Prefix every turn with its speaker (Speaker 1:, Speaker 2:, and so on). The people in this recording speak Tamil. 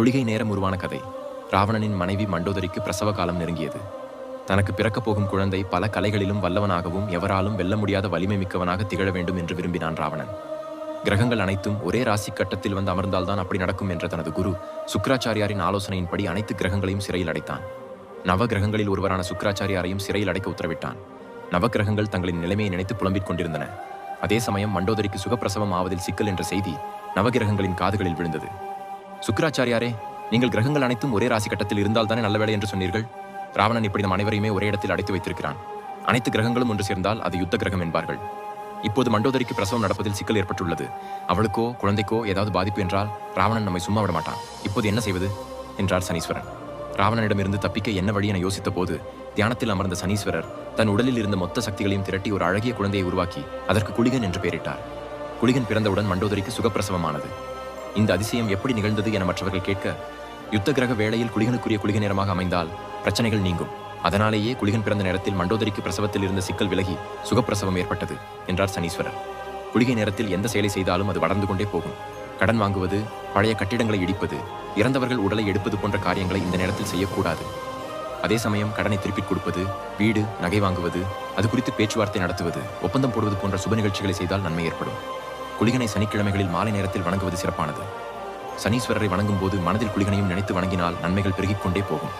Speaker 1: குளிகை நேரம் உருவான கதை. ராவணனின் மனைவி மண்டோதரிக்கு பிரசவ காலம் நெருங்கியது. தனக்கு பிறக்கப் போகும் குழந்தை பல கலைகளிலும் வல்லவனாகவும் எவராலும் வெல்ல முடியாத வலிமை மிக்கவனாக திகழ வேண்டும் என்று விரும்பினான் ராவணன். கிரகங்கள் அனைத்தும் ஒரே ராசி கட்டத்தில் வந்து அமர்ந்தால்தான் அப்படி நடக்கும் என்ற தனது குரு சுக்கராச்சாரியாரின் ஆலோசனையின்படி அனைத்து கிரகங்களையும் சிறையில் அடைத்தான். நவ கிரகங்களில் ஒருவரான சுக்கராச்சாரியாரையும் சிறையில் அடைக்க உத்தரவிட்டான். நவக்கிரகங்கள் தங்களின் நிலைமையை நினைத்து புலம்பிக் கொண்டிருந்தன. அதே சமயம் மண்டோதரிக்கு சுகப்பிரசவம் ஆவதில் சிக்கல் என்ற செய்தி நவகிரகங்களின் காதுகளில் விழுந்தது. சுக்கராச்சாரியாரே நீங்கள் கிரகங்கள் அனைத்தும் ஒரே ராசி கட்டத்தில் இருந்தால்தானே நல்ல வேலை என்று சொன்னீர்கள்? ராவணன் இப்படி நம் அனைவரையுமே ஒரே இடத்தில் அடைத்து வைத்திருக்கிறான். அனைத்து கிரகங்களும் ஒன்று சேர்ந்தால் அது யுத்த கிரகம் என்பார்கள். இப்போது மண்டோதரிக்கு பிரசவம் நடப்பதில் சிக்கல் ஏற்பட்டுள்ளது. அவளுக்கோ குழந்தைக்கோ ஏதாவது பாதிப்பு என்றால் ராவணன் நம்மை சும்மா விட மாட்டான். இப்போது என்ன செய்வது? என்றார் சனீஸ்வரன். ராவணனிடமிருந்து தப்பிக்க என்ன வழி என யோசித்த போது தியானத்தில் அமர்ந்த சனீஸ்வரர் தன் உடலில் இருந்த மொத்த சக்திகளையும் திரட்டி ஒரு அழகிய குழந்தையை உருவாக்கி அதற்கு குளிகன் என்று பெயரிட்டார். குளிகன் பிறந்தவுடன் மண்டோதரிக்கு சுகப்பிரசவமானது. இந்த அதிசயம் எப்படி நிகழ்ந்தது என மற்றவர்கள் கேட்க யுத்த கிரக வேளையில் குளிகனுக்குரிய குளிக நேரமாக அமைந்தால் பிரச்சனைகள் நீங்கும். அதனாலேயே குளிகன் பிறந்த நேரத்தில் மண்டோதரிக்கு பிரசவத்தில் இருந்த சிக்கல் விலகி சுகப்பிரசவம் ஏற்பட்டது என்றார் சனீஸ்வரர். குளிகை நேரத்தில் எந்த செயலை செய்தாலும் அது வளர்ந்து கொண்டே போகும். கடன் வாங்குவது பழைய கட்டிடங்களை இடிப்பது இறந்தவர்கள் உடலை எடுப்பது போன்ற காரியங்களை இந்த நேரத்தில் செய்யக்கூடாது. அதே சமயம் கடனை திருப்பிக் கொடுப்பது வீடு நகை வாங்குவது அது குறித்து பேச்சுவார்த்தை நடத்துவது ஒப்பந்தம் போடுவது போன்ற சுப நிகழ்ச்சிகளை செய்தால் நன்மை ஏற்படும். குளிகனை சனிக்கிழமைகளில் மாலை நேரத்தில் வணங்குவது சிறப்பானது. சனீஸ்வரரை வணங்கும் போது மனதில் குளிகனையும் நினைத்து வணங்கினால் நன்மைகள் பெருகிக் கொண்டே போகும்.